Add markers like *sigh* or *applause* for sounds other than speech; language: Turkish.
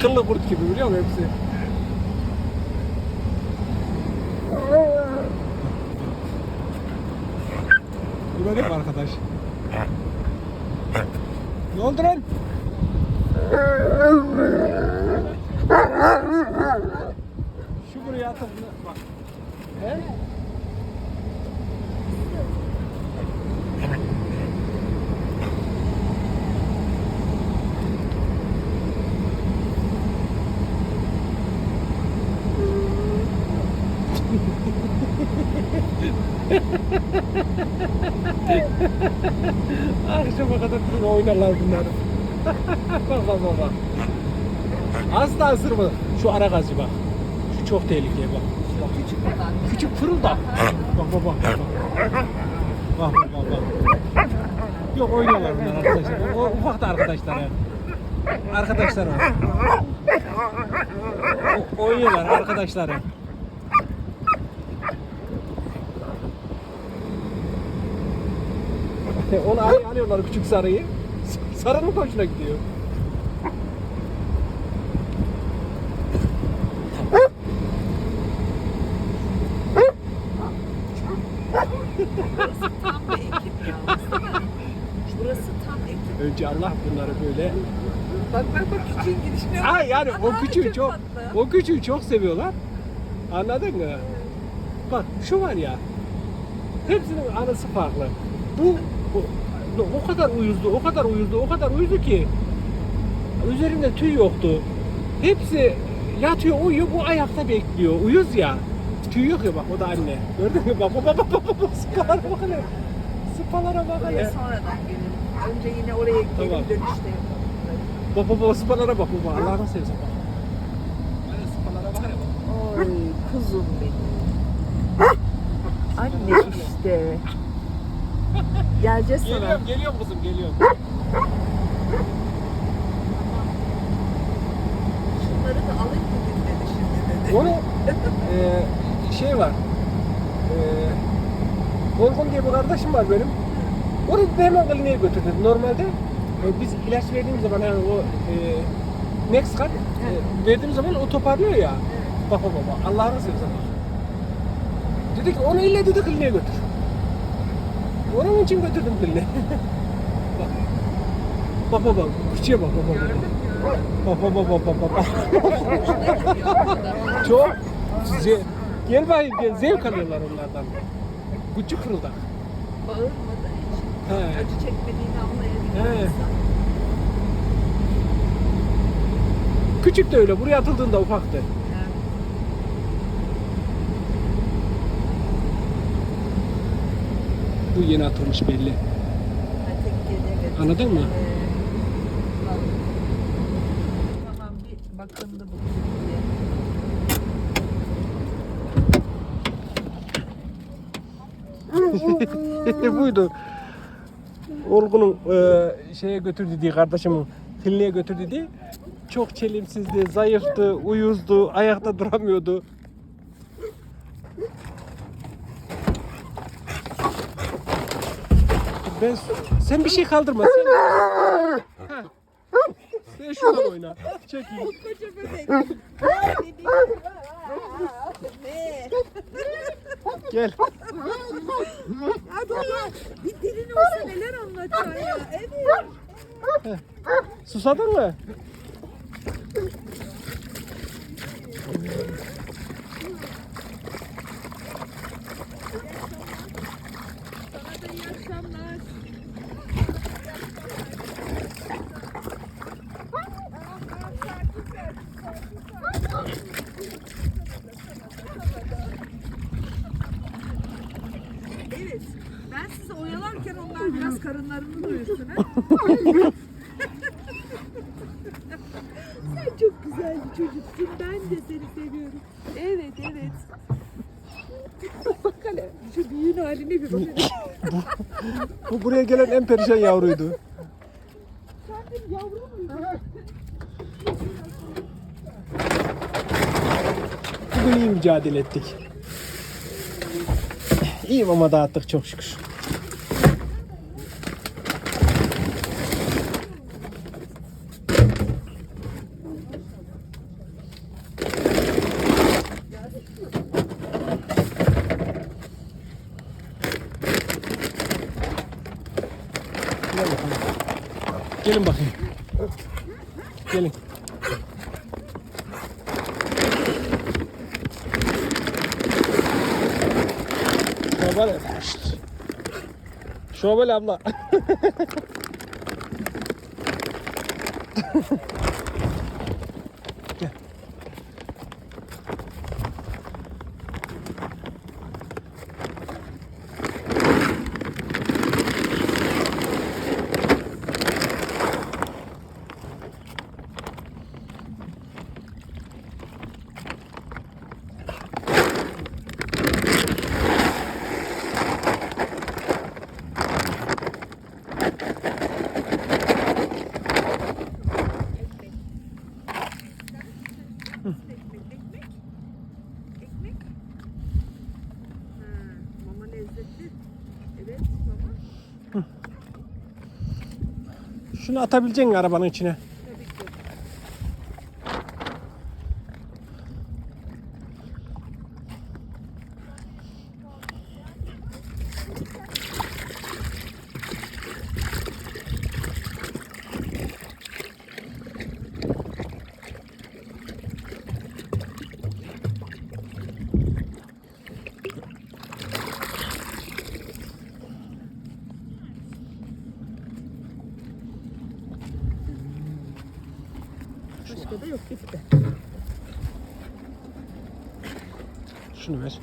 Kıllı kurt gibi biliyor musun hepsi? Dur bakayım arkadaş. Ne oldu lan? Şu buraya atıp bak. He? Akşama kadar durun oynarlar bunları. bak bak bak bak. Asla ısırma. Şu ara gazı bak. Şu çok tehlikeli bak. Küçük olan. Küçük fırıldak. Bak bak bak. Bak bak bak. bak, bak. Yok oynuyorlar bunlar arkadaşlar. O, o ufak da arkadaşlar yani. Arkadaşlar o. o oynuyorlar arkadaşları. Onu al- alıyorlar küçük sarıyı. *laughs* Sarının hoşuna gidiyor. Tam bir ekip yalnız değil mi? Burası tam ekip. Önce Allah bunları böyle Bak bak bak küçüğün gidişine Ha bak. yani o Aa, küçüğü çok tatlı. o küçüğü çok seviyorlar. Anladın mı? Bak şu var ya. Hepsinin anısı farklı. Bu o, o kadar uyuzdu, o kadar uyuzdu, o kadar uyuzdu ki üzerinde tüy yoktu. Hepsi yatıyor, uyuyor, bu ayakta bekliyor. Uyuz ya. Tüy yok ya bak o da anne. Gördün mü? Bak bak bak bak bak bak sıpalara bak hele. Sıpalara bak hele. sonradan gelelim. Önce yine oraya Tamam. gelip dönüşte yapalım. Bak bak bak sıpalara bak bak. Allah'ını seversen bak. Böyle sıpalara bak hele bak. Oy kuzum benim. Anne işte. Geleceğiz sana. Geliyorum, geliyorum kızım, geliyorum. Şunları da alayım bugün dedi şimdi dedi. Onu eee şey var. Eee Volkan diye bir kardeşim var benim. Onu hemen kliniğe götürdü. Normalde e, biz ilaç verdiğimiz zaman yani o eee Nexcan e, verdiğimiz zaman o toparlıyor ya. Bak bak bak Allah'ını seversen. Dedi ki onu ille dedi kliniğe götür. Onun için götürdüm kliniğe. bak. Bak bak. Küçüğe bak bak bak. Bak bak bak bak bak bak. Çok ze gel bakayım gel zevk alıyorlar onlardan. Küçük fırıldak. Bağırmadığı için. He. Acı çekmediğini anlayabiliyor. Küçük de öyle buraya atıldığında ufaktı. Bu yeni atılmış belli. Anladın mı? Tamam. *laughs* Diye. Buydu. Olgun'un e, şeye götür dediği kardeşimin kliniğe götür dediği çok çelimsizdi, zayıftı, uyuzdu, ayakta duramıyordu. Ben sen bir şey kaldırma. Sen, Ha. sen şuradan oyna. Çekeyim. Koca bebek. Gel. Hadi Allah. Bir dilin olsa neler anlatacaksın ya. Evet. Susadın mı? Sana da iyi akşamlar. Evet. Ben sizi oyalarken onlar biraz karınlarını doyursun ha. *laughs* Sen çok güzel bir çocuksun. Ben de seni seviyorum. Evet, evet. *laughs* Bak hele şu büyüğün haline bir bak. Bu buraya gelen en perişan yavruydu. Sen benim yavrum muydun? Bugün iyi mücadele ettik. İyi ama dağıttık çok şükür. Gel bakalım. Gelin bakayım. Gelin. Şşt. Şöyle abla. *laughs* Gel. Ekmek, ekmek. Ekmek. Ha, mama lezzetli. Evet mama. Şunu atabileceksin arabanın içine. Tabii ki. Başka da yok gitti. Şunu ver.